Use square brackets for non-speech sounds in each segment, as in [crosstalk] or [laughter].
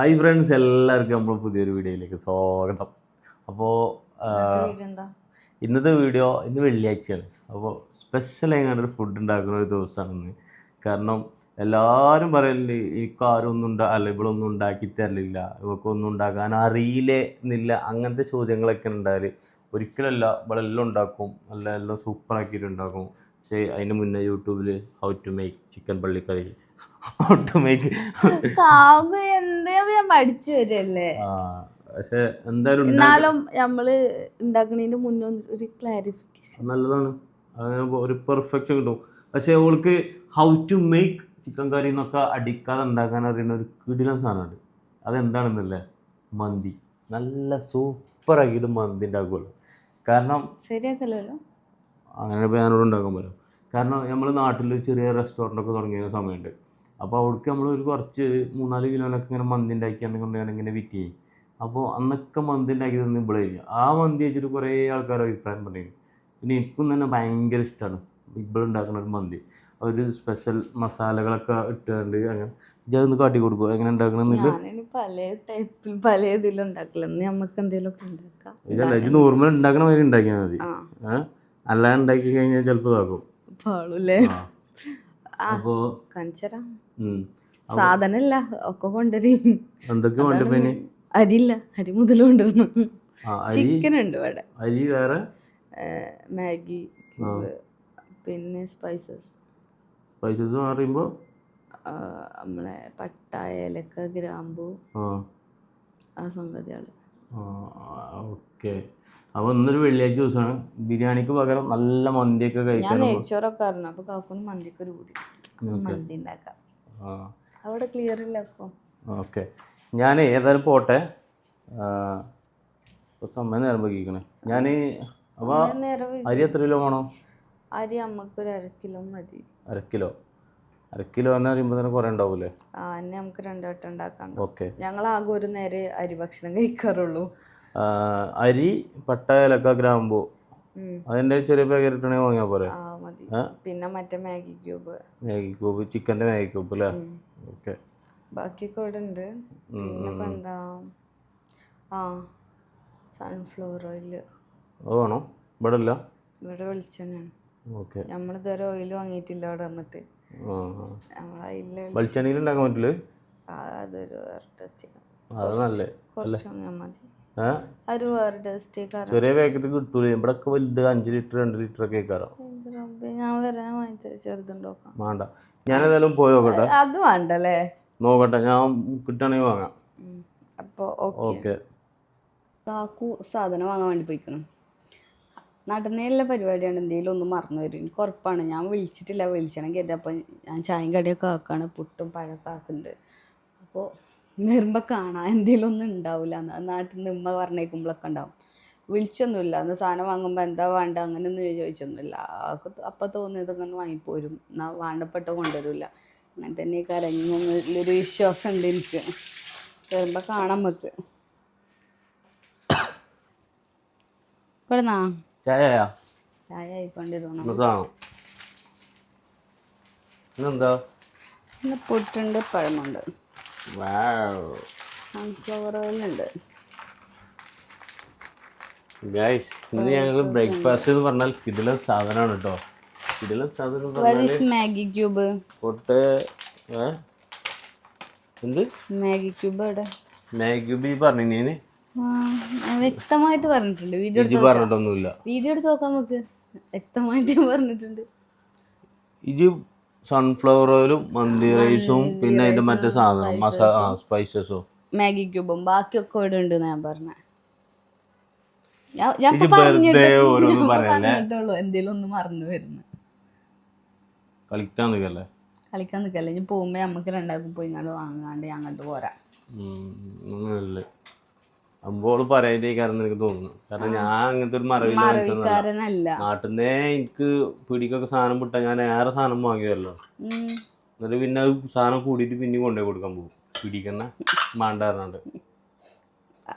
Hi friends എല്ലാവർക്കും നമ്മൾ പുതിയൊരു വീഡിയോയിലേക്ക് സ്വാഗതം. അപ്പോൾ ഇന്നത്തെ വീഡിയോ ഇന്ന് വെള്ളിയാഴ്ചയാണ്. അപ്പോൾ സ്പെഷ്യൽ എങ്ങനെ ഒരു ഫുഡ് ഉണ്ടാക്കുന്ന ഒരു ദിവസമാണെന്ന് കാരണം എല്ലാവരും പറയലുണ്ട് എനിക്ക് ആരും ഒന്നും ഉണ്ടാ അല്ല ഇവളൊന്നും ഉണ്ടാക്കി തരലില്ല. ഇവക്കൊന്നും ഉണ്ടാക്കാൻ അറിയില്ലേ എന്നില്ല. അങ്ങനത്തെ ചോദ്യങ്ങളൊക്കെ ഉണ്ടായാൽ ഒരിക്കലല്ല ഇവളെല്ലാം ഉണ്ടാക്കും. നല്ല എല്ലാം സൂപ്പറാക്കിയിട്ടുണ്ടാക്കും ഉണ്ടാക്കും. പക്ഷേ അതിന് മുന്നേ യൂട്യൂബിൽ ഹൗ ടു മേക്ക് ചിക്കൻ പള്ളിക്കറി ഞാൻ പഠിച്ചു വരല്ലേ? പക്ഷെ എന്തായാലും എന്നാലും നമ്മൾ ഉണ്ടാക്കണതിന്റെ മുന്നേ ഒരു ക്ലാരിഫിക്കേഷൻ നല്ലതാണ്. അങ്ങനെ ഒരു പെർഫെക്ഷൻ കിട്ടും. പക്ഷെ അവൾക്ക് how to make chicken curry എന്നൊക്കെ അടിക്കാതെ ഉണ്ടാക്കാൻ അറിയുന്ന ഒരു കിടിലൻ സാധനമുണ്ട്. അതെന്താണെന്നല്ലേ? മന്തി. നല്ല സൂപ്പർ ആക്കിയിട്ട് മന്തി ഉണ്ടാക്കുമല്ലോ കാരണം ശരിയാക്കല്ലോ അങ്ങനെ ഞാനോട് ഉണ്ടാക്കാൻ പറ്റും. കാരണം നമ്മൾ നാട്ടിൽ ചെറിയ റെസ്റ്റോറന്റൊക്കെ തുടങ്ങിയ സമയമുണ്ട്. അപ്പോൾ അവിടേക്ക് നമ്മൾ ഒരു കുറച്ച് മൂന്നാൽ കിലോനൊക്കെ ഇങ്ങനെ മന്തി ഉണ്ടാക്കിയാണ്ട് കൊണ്ടുപോയി ഇങ്ങനെ വിറ്റ് ചെയ്യും അപ്പോൾ അന്നൊക്കെ മന്തി ഉണ്ടാക്കി തന്നെ ഇവിടെ ആ മന്തി വെച്ചിട്ട് കുറേ ആൾക്കാർ അഭിപ്രായം പറഞ്ഞു പിന്നെ എനിക്കും തന്നെ ഭയങ്കര ഇഷ്ടമാണ് ഇവിടെ ഉണ്ടാക്കുന്ന ഒരു മന്തി. ഒരു സ്പെഷ്യൽ മസാലകളൊക്കെ ഇട്ടുകൊണ്ട് അങ്ങനെ ഇതൊന്ന് കാട്ടി കൊടുക്കും എങ്ങനെ ഉണ്ടാക്കണമെന്നില്ല പല ടൈപ്പിൽ പല ഇതിലും ഉണ്ടാക്കില്ല നമുക്ക് എന്തെങ്കിലും ഒക്കെ ഉണ്ടാക്കാം. ഇത് നോർമൽ ഉണ്ടാക്കണ മാതിരി ഉണ്ടാക്കിയാൽ മതി. അല്ലാതെ ഉണ്ടാക്കി കഴിഞ്ഞാൽ ചിലപ്പോൾ ഇതാക്കും. പാളൂല്ലേ ഉം. സാധനല്ല ഒക്കെ കൊണ്ടുവരും. എന്തൊക്കെ കൊണ്ടുപോയി പിന്നെ അരിയില്ല അരി മുതൽ കൊണ്ടുവരണം. ചിക്കൻ ഉണ്ട് ഇവിടെ. അരി വേറെ? മാഗി പിന്നെ സ്പൈസസ്. സ്പൈസസ് പറയുമ്പോൾ നമ്മളെ പട്ട ഏലക്ക ഗ്രാമ്പു ആ. ആ സംഗതികൾ ഓക്കെ. അപ്പോൾ ഇന്നൊരു വെള്ളിയാഴ്ച ദിവസമാണ്. ബിരിയാണിക്ക് പകരം നല്ല മന്തിയൊക്കെ ഞാൻ കഴിക്കാൻ നെയ്ച്ചോറൊക്കെ അറിഞ്ഞു അപ്പൊ കാക്കൂന് മന്തിക്ക് ഒരു ബുദ്ധി മന്തി ഉണ്ടാക്കാം. അവിടെ ക്ലിയർ ഇല്ല അപ്പോൾ ഓക്കെ. ഞാൻ ഏതായാലും പോട്ടെ. സമയം നേരം വയ്ക്കണേ ഞാൻ അപ്പോൾ അരി എത്ര കിലോ വേണം? അരി അമ്മക്കൊരു അര കിലോ മതി. അര കിലോ. അര കിലോ എന്ന് പറയുമ്പോൾ തന്നെ കുറേ ഉണ്ടാവൂലേ? ആ എന്നെ നമുക്ക് രണ്ടു വട്ടം ഉണ്ടാക്കാം ഓക്കെ. ഞങ്ങൾ ആകെ ഒരു നേരെ അരി ഭക്ഷണം കഴിക്കാറുള്ളൂ. അരി പട്ട ഏലക്ക ഗ്രാമ്പു. അതിന്റെ ചെറിയ പാക്കറ്റ് വാങ്ങിയാ വാങ്ങിയാൽ പോരെ പിന്നെ മറ്റേ മാഗി ക്യൂബ്. മാഗി ക്യൂബ് ചിക്കന്റെ മാഗി ക്യൂബ് അല്ലേ ഓക്കെ. ബാക്കിയൊക്കെ ഇവിടെ ഉണ്ട് പിന്നെ എന്താ? ആ സൺഫ്ലവർ ഓയിൽ അത് വേണോ? ഇവിടെ ഇല്ല ഇവിടെ വെളിച്ചെണ്ണയാണ്. ഓക്കെ. നമ്മളിതുവരെ ഓയിൽ വാങ്ങിയിട്ടില്ല അവിടെ വന്നിട്ട്. ആ നമ്മളതിൽ വെളിച്ചെണ്ണയിൽ ഉണ്ടാക്കാൻ പറ്റില്ല? അതൊരു ടേസ്റ്റ് അത് നല്ലേ. കുറച്ച് വാങ്ങിയാൽ മതി. ചെറിയ പാക്കറ്റ് കിട്ടൂല. ഇവിടെ ഒക്കെ വലുത് അഞ്ച് ലിറ്റർ രണ്ട് ലിറ്റർ ഒക്കെ റബ്ബേ, ഞാൻ വരാൻ വാങ്ങിത്തരാം ചെറുതുണ്ടോക്കാം ഞാൻ ഞാനേതായാലും പോയി നോക്കട്ടെ. അത് വേണ്ടല്ലേ? നോക്കട്ടെ. ഞാൻ കിട്ടണമെങ്കിൽ വാങ്ങാം. അപ്പോൾ ഓക്കെ കാക്കു സാധനം വാങ്ങാൻ വേണ്ടി പോയിക്കണം. നടന്നേലുള്ള പരിപാടിയാണ്. എന്തെങ്കിലും ഒന്നും മറന്നു വരും. എനിക്ക് ഉറപ്പാണ്. ഞാൻ വിളിച്ചിട്ടില്ല. വിളിച്ചണം കരുതി. അപ്പോൾ ഞാൻ ചായയും കടിയൊക്കെ ആക്കാണ്. പുട്ടും പഴമൊക്കെ ആക്കുന്നുണ്ട്. അപ്പോൾ വരുമ്പോൾ കാണാൻ എന്തെങ്കിലും ഒന്നും ഉണ്ടാവില്ല നാട്ടിൽ നിന്ന് ഉമ്മ പറഞ്ഞേക്കുമ്പോഴൊക്കെ ഉണ്ടാവും. വിളിച്ചൊന്നുമില്ല. അന്ന് സാധനം വാങ്ങുമ്പോൾ എന്താ വേണ്ട? അങ്ങനെയൊന്നും ചോദിച്ചൊന്നുമില്ല. ആൾക്ക് അപ്പം തോന്നിയതൊക്കെ ഒന്ന് വാങ്ങിപ്പോരും. എന്നാൽ വേണ്ടപ്പെട്ട കൊണ്ടുവരില്ല അങ്ങനെ തന്നെ കരഞ്ഞൊരു വിശ്വാസം ഉണ്ട് എനിക്ക്. വരുമ്പോൾ കാണാൻ നമുക്ക്. ഇവിടുന്നാ? ചായ ചായ ആയിക്കൊണ്ടിരുന്നു പുട്ടുണ്ട് പഴമുണ്ട്. സൺഫ്ലവർ ഓയിലുണ്ട് ഗൈസ് ഇന്ന് ഞങ്ങൾ ബ്രേക്ക്ഫാസ്റ്റ് എന്ന് പറഞ്ഞാൽ കിടിലൻ സാധനമാണ് കേട്ടോ കിടിലൻ സാധനം മാഗി ക്യൂബ് പൊട്ട്? എന്ത്? മാഗി ക്യൂബ് അവിടെ മാഗി ക്യൂബ് പറഞ്ഞു വ്യക്തമായിട്ട് പറഞ്ഞിട്ടുണ്ട്. വീഡിയോ എടുത്ത് പറഞ്ഞിട്ടൊന്നുമില്ല. വീഡിയോ എടുത്ത് നോക്കാൻ നമുക്ക്. വ്യക്തമായിട്ട് പറഞ്ഞിട്ടുണ്ട്. ഇജി സൺഫ്ലവർ ഓയിലും മന്തി റൈസും പിന്നെ അതിന്റെ മറ്റേ സാധനം മസാല സ്പൈസസും മാഗി ക്യൂബും ബാക്കിയൊക്കെ ഇവിടെ ഉണ്ട് ഞാൻ പറഞ്ഞ. ഞാൻ? പറഞ്ഞിട്ടുള്ളൂ. എന്തേലും ഒന്ന് മറന്നു വരുന്നു. കളിക്കാൻ നിൽക്കല്ലേ കളിക്കാൻ നിൽക്കല്ലേ ഇനി പോകുമ്പോ നമുക്ക് രണ്ടാൾക്കും പോയി ഇങ്ങോട്ട് വാങ്ങാണ്ട് ഞങ്ങട്ട് അങ്ങോട്ട് പോരാ. അമ്പോൾ കാരണം എനിക്ക് തോന്നുന്നു. കാരണം ഞാൻ അങ്ങനത്തെ ഒരു മറവില്ല നാട്ടിന്നേ എനിക്ക് പിടിക്കൊക്കെ സാധനം വിട്ടാ ഞാൻ ഏറെ സാധനം വാങ്ങിയല്ലോ. എന്നിട്ട് പിന്നെ അത് സാധനം കൂടിയിട്ട് പിന്നെ കൊണ്ടുപോയി കൊടുക്കാൻ പോകും. പിടിക്കുന്ന മാണ്ടാറുണ്ട്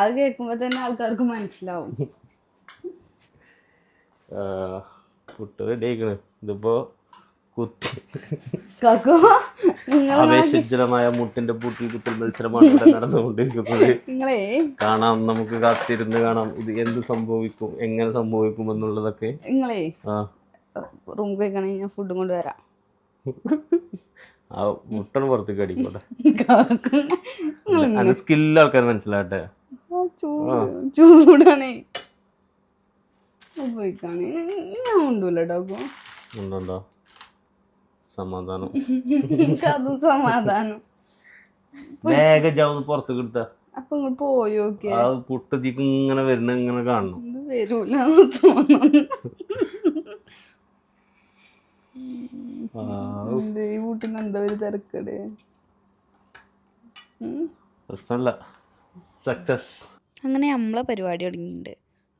അത് കേൾക്കുമ്പോ തന്നെ ആൾക്കാർക്ക് മനസ്സിലാവും. പുട്ട് റെഡി ആയിക്കണ്. ഇതിപ്പോ കുത്തി. ആവേശജലമായ മുട്ടിന്റെ പൂട്ടിൽ കുത്തൽ മത്സരമാണ് ഇവിടെ നടന്നുകൊണ്ടിരിക്കുന്നത്. കാണാം നമുക്ക് കാത്തിരുന്ന് കാണാം. ഇത് എന്ത് സംഭവിക്കും എങ്ങനെ സംഭവിക്കും എന്നുള്ളതൊക്കെ. നിങ്ങളേ റൂം കഴിക്കണമെങ്കിൽ ഞാൻ ഫുഡും കൊണ്ട് വരാം. ആ മുട്ടൺ പുറത്തേക്ക് അടിക്കോട്ടെ. അതിന്റെ സ്കില്ല് ആൾക്കാർ മനസ്സിലാട്ടെ ചൂട് ചൂടാണേ. ഉപയോഗിക്കാണേ. ഞാൻ ഉണ്ടല്ലോ ഡോക്കോ ഉണ്ടോ? സമാധാനം. അതും സമാധാനം. [laughs] വേഗം ജാവ് പുറത്ത് കിട്ട അപ്പൊ ഇങ്ങോട്ട് പോയോക്കെ ആ പുട്ടത്തിക്ക് ഇങ്ങനെ വരുന്ന ഇങ്ങനെ കാണണം. ഇത് വരൂല തോന്നുന്നു. ഈ വീട്ടിൽ എന്താ ഒരു തിരക്കട്? പ്രശ്നമല്ല സക്സസ് അങ്ങനെ നമ്മളെ പരിപാടി തുടങ്ങിയിട്ടുണ്ട്.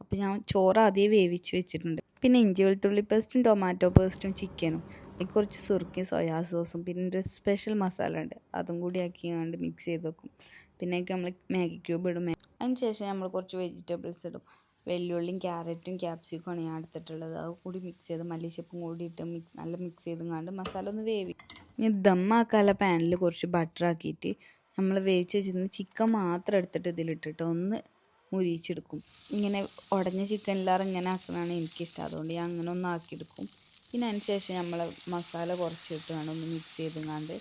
അപ്പോൾ ഞാൻ ചോറ് ആദ്യം വേവിച്ച് വെച്ചിട്ടുണ്ട്. പിന്നെ ഇഞ്ചി വെളുത്തുള്ളി പേസ്റ്റും ടൊമാറ്റോ പേസ്റ്റും ചിക്കനും കുറച്ച് സുറുക്കിയും സോയാ സോസും പിന്നെ ഒരു സ്പെഷ്യൽ മസാല ഉണ്ട്. അതും കൂടി ആക്കി ആക്കിയാണ്ട് മിക്സ് ചെയ്ത് വെക്കും. പിന്നെ നമ്മൾ മാഗി ക്യൂബ് ഇടും. അതിന് ശേഷം നമ്മൾ കുറച്ച് വെജിറ്റബിൾസ് ഇടും. വെല്ലുള്ളിയും ക്യാരറ്റും ക്യാപ്സിക്കുമാണ് ഞാൻ എടുത്തിട്ടുള്ളത്. അത് കൂടി മിക്സ് ചെയ്ത് മല്ലിച്ചപ്പും കൂടി ഇട്ട് മിക്സ് നല്ല മിക്സ് ചെയ്തുകൊണ്ട് മസാല ഒന്ന് വേവി. ഇനി ദമ്മാക്കാല പാനിൽ കുറച്ച് ബട്ടർ ആക്കിയിട്ട് നമ്മൾ വേവിച്ച് വെച്ചിരുന്ന ചിക്കൻ മാത്രം എടുത്തിട്ട് ഇതിലിട്ടിട്ട് ഒന്ന് മുരിച്ചെടുക്കും ഇങ്ങനെ ഉടഞ്ഞ ചിക്കൻ ചിക്കനിലാറ് ഇങ്ങനെ ആക്കണതാണ് എനിക്കിഷ്ടം. അതുകൊണ്ട് ഞാൻ അങ്ങനെ ഒന്ന് ആക്കിയെടുക്കും. പിന്നെ അതിന് ശേഷം നമ്മൾ മസാല കുറച്ച് ഇട്ട് വേണം ഒന്ന് മിക്സ് ചെയ്തുങ്ങാണ്ട്.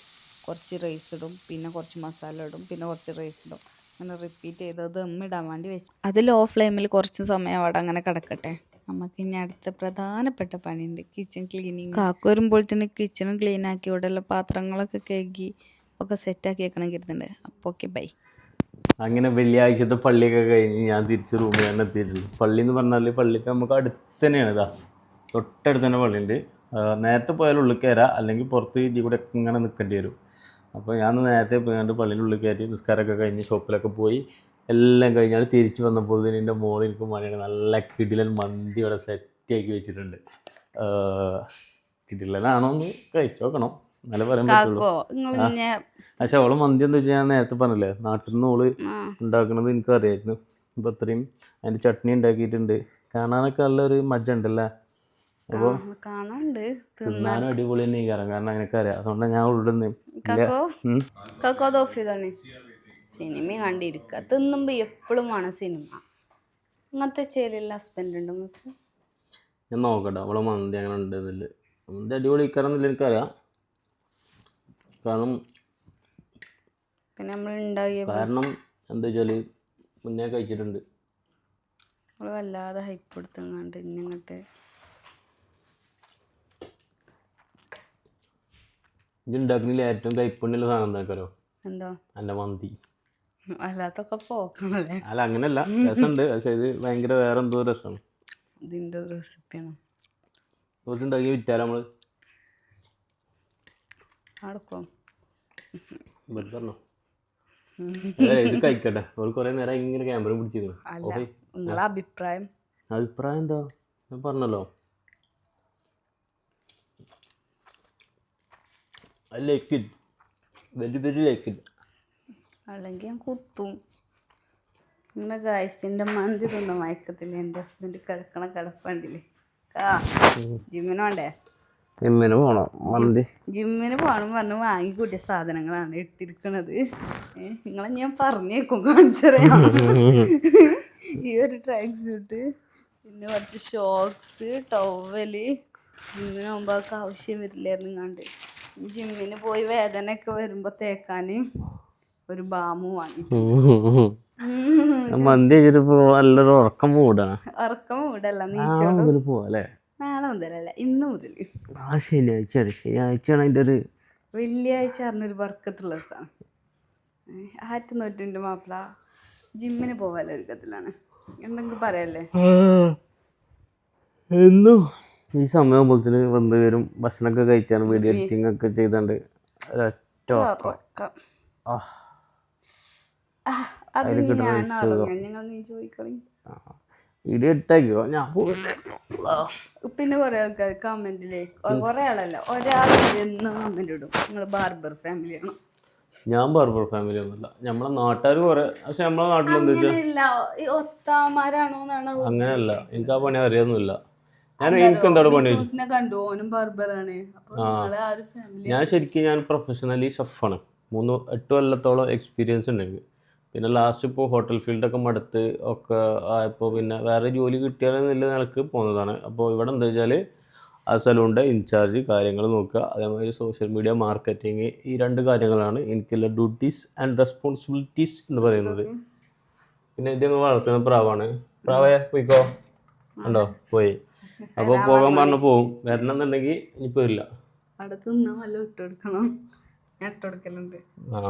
കുറച്ച് റൈസ് ഇടും പിന്നെ കുറച്ച് മസാല ഇടും പിന്നെ കുറച്ച് റൈസ് ഇടും. അങ്ങനെ റിപ്പീറ്റ് ചെയ്ത് ദമ്മിടാൻ ഇടാൻ വേണ്ടി വെച്ചു. അത് ലോ ഫ്ലെയിമിൽ കുറച്ച് സമയം അവിടെ അങ്ങനെ കിടക്കട്ടെ. നമുക്ക് ഇനി അടുത്ത പ്രധാനപ്പെട്ട പണിയുണ്ട്. കിച്ചൺ ക്ലീനിങ് കാക്ക തന്നെ കിച്ചണും ക്ലീൻ ആക്കി ഇവിടെയുള്ള പാത്രങ്ങളൊക്കെ കഴുകി ഒക്കെ സെറ്റാക്കി വെക്കണം കരുതുന്നുണ്ട്. അപ്പോൾ ഓക്കെ ബൈ അങ്ങനെ വെള്ളിയാഴ്ചത്തെ പള്ളിയൊക്കെ കഴിഞ്ഞ് ഞാൻ തിരിച്ച് റൂമിൽ തന്നെ എത്തിയിട്ടുണ്ട്. പള്ളി എന്ന് പറഞ്ഞാൽ പള്ളിക്ക് നമുക്ക് അടുത്ത് തന്നെയാണ് ഇതാ തൊട്ടടുത്ത് തന്നെ പള്ളിയുണ്ട്. നേരത്തെ പോയാൽ ഉള്ളിൽ കയറാം. അല്ലെങ്കിൽ പുറത്ത് ഇതിൽ കൂടെ ഇങ്ങനെ നിൽക്കേണ്ടി വരും. അപ്പോൾ ഞാൻ നേരത്തെ പോയാണ്ട് പള്ളിന്റെ ഉള്ളിൽ കയറ്റി നിസ്കാരമൊക്കെ കഴിഞ്ഞ് ഷോപ്പിലൊക്കെ പോയി എല്ലാം കഴിഞ്ഞാൽ തിരിച്ച് വന്നപ്പോൾ എന്റെ മോളിൽ എനിക്ക് മണിയാണ് നല്ല കിടിലൻ മന്തി ഇവിടെ സെറ്റാക്കി വെച്ചിട്ടുണ്ട്. കിടിലനാണോ എന്ന് കഴിച്ചു നോക്കണം. നല്ല പറയാൻ പറ്റുള്ളൂ. പക്ഷെ അവൾ മന്തി എന്താ വെച്ചാൽ ഞാൻ നേരത്തെ പറഞ്ഞില്ലേ നാട്ടിൽ നിന്ന് ഓൾ ഉണ്ടാക്കണത് എനിക്കറിയായിരുന്നു. അപ്പൊ അപ്പോൾ അത്രയും അതിന്റെ ചട്നി ഉണ്ടാക്കിയിട്ടുണ്ട്. കാണാനൊക്കെ നല്ലൊരു മജ്ജ ഉണ്ടല്ലേ? അപ്പോൾ കാണാണ്ട് തിന്നാനും അടിപൊളി തന്നെ കാരണം കാരണം എനിക്ക് അറിയാം അതുകൊണ്ടാണ് ഞാൻ ഉള്ളുന്ന് കാക്കോ? കാക്കോ ചെയ്താണ് സിനിമ കണ്ടിരിക്കുക തിന്നുമ്പോൾ എപ്പോഴും വേണം സിനിമ. അങ്ങനത്തെ ചേലുള്ള ഹസ്ബൻഡ് ഉണ്ട് നിങ്ങൾക്ക്? ഞാൻ നോക്കട്ടെ. അവളെ മന്തി അങ്ങനെ ഉണ്ട് എന്നില്ല മന്തി അടിപൊളി ഇക്കാരെന്നില്ല എനിക്കറിയാം. കാരണം പിന്നെ നമ്മൾ ഉണ്ടാകിയ കാരണം എന്താ വെച്ചാൽ മുന്നേ കഴിച്ചിട്ടുണ്ട്. നമ്മൾ വല്ലാതെ ഹൈപ്പ് എടുത്തങ്ങാണ്ട് ഇന്നിങ്ങോട്ട് ഇത് ഉണ്ടാക്കണില്ല ഏറ്റവും കൈപ്പുണ്ണിയുള്ള സാധനം എന്താക്കാരോ എന്തോ? എന്റെ മന്തി. അല്ലാത്തൊക്കെ പോക്കണല്ലേ അല്ല അങ്ങനല്ല രസമുണ്ട്. പക്ഷേ ഇത് ഭയങ്കര വേറെ എന്തോ രസമാണ്. ഇതിന്റെ റെസിപ്പിയാണ്. കുറച്ചുണ്ടാക്കി വിറ്റാലോ നമ്മൾ? അടക്കോ വെറുതെ പറഞ്ഞോ. ഏ, ഇത് കഴിക്കട്ടെ. അവൾ കുറെ നേരം ഇങ്ങനെ ക്യാമറ പിടിച്ചിരുന്നു. നിങ്ങളെ അഭിപ്രായം? അഭിപ്രായം എന്താ? ഞാൻ പറഞ്ഞല്ലോ. I like it very very like അല്ലെങ്കിൽ ഞാൻ കുത്തും. നിങ്ങളുടെ ഗായസിന്റെ മന്തി തിന്ന മയക്കത്തില്ല? എന്റെ ഹസ്ബൻഡ് കിടക്കണ കിടപ്പണ്ടില്ലേ? ആ ജിമ്മിന് വേണ്ടേ ജിമ്മിന് പോണം. മന്തി. ജിമ്മിന് പോകണം പറഞ്ഞ് വാങ്ങിക്കൂട്ടിയ സാധനങ്ങളാണ് ഇട്ടിരിക്കണത് നിങ്ങളെ ഞാൻ പറഞ്ഞേക്കും കാണിച്ചറിയാം. ഈ ഒരു ട്രാക്ക് സ്യൂട്ട് പിന്നെ കുറച്ച് ഷോക്സ് ടവൽ ജിമ്മിന് പോകുമ്പോൾ അതൊക്കെ ആവശ്യം വരില്ലായിരുന്നു കണ്ട്. ജിമ്മിന് പോയി വേദനയൊക്കെ വരുമ്പോ തേക്കാന് ഒരു ബാമു വാങ്ങി മന്തി നല്ലൊരു ഉറക്കം മൂടാണ് ഉറക്കം മൂടല്ല നീ നാളെ മുതലല്ല ഇന്ന് മുതൽ ആ ശനിയാഴ്ചയാണ് ശനിയാഴ്ചയാണ് അതിന്റെ ഒരു വെള്ളിയാഴ്ച പറഞ്ഞൊരു വർക്കത്തുള്ള ദിവസമാണ് ആയിരത്തി നൂറ്റിന്റെ മാപ്പിള ജിമ്മിന് പോകാനുള്ള ഒരുക്കത്തിലാണ്. എന്തെങ്കിലും പറയല്ലേ? എന്നും ഈ സമയമാകുമ്പോഴത്തേന് വന്ന് വരും. ഭക്ഷണമൊക്കെ കഴിച്ചാണ് വീഡിയോ എഡിറ്റിംഗ് ഒക്കെ ചെയ്താണ്ട് ഒരൊറ്റ ഉറക്കം. വീഡിയോ ഇട്ടാക്കിയോ ഞാൻ. പിന്നെ കൊറേ ആൾക്കാർ കമന്റിലേ കൊറേ ആളല്ല ഒരാൾ കമന്റ് ഇടും. നിങ്ങൾ ബാർബർ ഫാമിലിയാണോ ഞാൻ ബാർബർ ഫാമിലി ഒന്നുമില്ല. നമ്മളെ നാട്ടുകാർ കുറെ പക്ഷെ നമ്മളെ നാട്ടിൽ എന്താ ഒത്താമാരാണോ അങ്ങനെയല്ല. എനിക്ക് ആ പണി അറിയൊന്നുമില്ല. ഞാൻ എനിക്ക് എന്താണ് പണി? കണ്ടു. ഓനും ബാർബറാണ്. ഞാൻ ശരിക്കും ഞാൻ പ്രൊഫഷണലി ഷെഫാണ് മൂന്ന് എട്ട് കൊല്ലത്തോളം എക്സ്പീരിയൻസ് ഉണ്ടെങ്കിൽ. പിന്നെ ലാസ്റ്റ് ഇപ്പോൾ ഹോട്ടൽ ഫീൽഡൊക്കെ മടുത്ത് ഒക്കെ ആയപ്പോൾ പിന്നെ വേറെ ജോലി കിട്ടിയാലെന്നുള്ള നിലയ്ക്ക് പോകുന്നതാണ് അപ്പോൾ ഇവിടെ എന്താ വെച്ചാൽ ആ സലൂണിന്റെ ഇൻചാർജ് കാര്യങ്ങൾ നോക്കുക. അതേമാതിരി സോഷ്യൽ മീഡിയ മാർക്കറ്റിംഗ് ഈ രണ്ട് കാര്യങ്ങളാണ്. എനിക്കുള്ള ഡ്യൂട്ടീസ് ആൻഡ് റെസ്പോൺസിബിലിറ്റീസ് എന്ന് പറയുന്നത്. പിന്നെ ഇത് വളർത്തുന്ന പ്രാവാണ്. പ്രാവേ പോയിക്കോ? ഉണ്ടോ പോയി. അപ്പോൾ പോകാൻ പറഞ്ഞ പോവും. വരണം എന്നുണ്ടെങ്കിൽ ഇനി പോരില്ല ഇട്ടെടുക്കണം ഞാൻ ആ.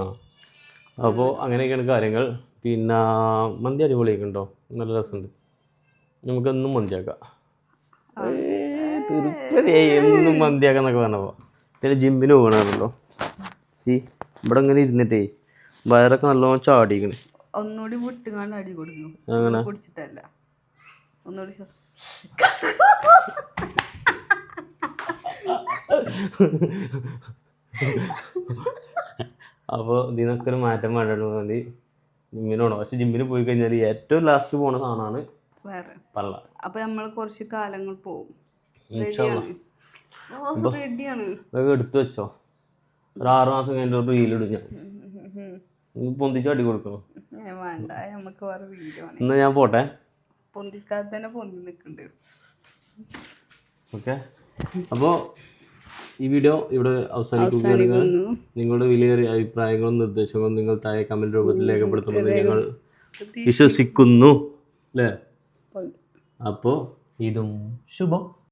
അപ്പോൾ അങ്ങനെയൊക്കെയാണ് കാര്യങ്ങൾ. പിന്നെ മന്തി അടിപൊളിയൊക്കെ ഉണ്ടോ? നല്ല രസമുണ്ട്. നമുക്കെന്നും മന്തിയാക്കാം. തിരുപ്പതിയായി എന്നും മന്തിയാക്കാന്നൊക്കെ പറഞ്ഞപ്പോൾ പിന്നെ ജിമ്മിന് പോകണമല്ലോ സി ഇവിടെ ഇങ്ങനെ ഇരുന്നിട്ടേ വയറൊക്കെ നല്ലോണം ചാടിക്കണ് ഒന്നുകൂടി വിട്ടുകാണ്ട് അടി കൊടുക്കും. കുടിച്ചിട്ടല്ല. ഒന്നുകൂടി ശ്വാസം അപ്പോൾ ഇതിനൊക്കെ ഒരു മാറ്റം വേണ്ടത് മതി ജിമ്മിനോണോ. പക്ഷെ ജിമ്മിന് പോയി കഴിഞ്ഞാൽ ഏറ്റവും ലാസ്റ്റ് പോണ സാധനമാണ് വേറെ. പള്ള. അപ്പൊ നമ്മൾ കുറച്ച് കാലങ്ങൾ അതൊക്കെ എടുത്തു വെച്ചോ. ഒരു ആറ് മാസം കഴിഞ്ഞിട്ട് റീലിടും ഞാൻ. പൊന്തിച്ച് അടി കൊടുക്കണം? വേണ്ട. നമുക്ക് വേറെ വീഡിയോ എന്നാ ഞാൻ പോട്ടെ. പൊന്തിക്കാതെ തന്നെ പൊന്തി നിൽക്കുന്നുണ്ട് ഓക്കെ. അപ്പോൾ ഈ വീഡിയോ ഇവിടെ അവസാനിക്കുകയാണ് നിങ്ങളുടെ വിലയേറിയ അഭിപ്രായങ്ങളും നിർദ്ദേശങ്ങളും നിങ്ങൾ താഴെ കമന്റ് രൂപത്തിൽ രേഖപ്പെടുത്തുമെന്ന് ഞങ്ങൾ വിശ്വസിക്കുന്നു. അല്ലേ? അപ്പോൾ ഇതും ശുഭം.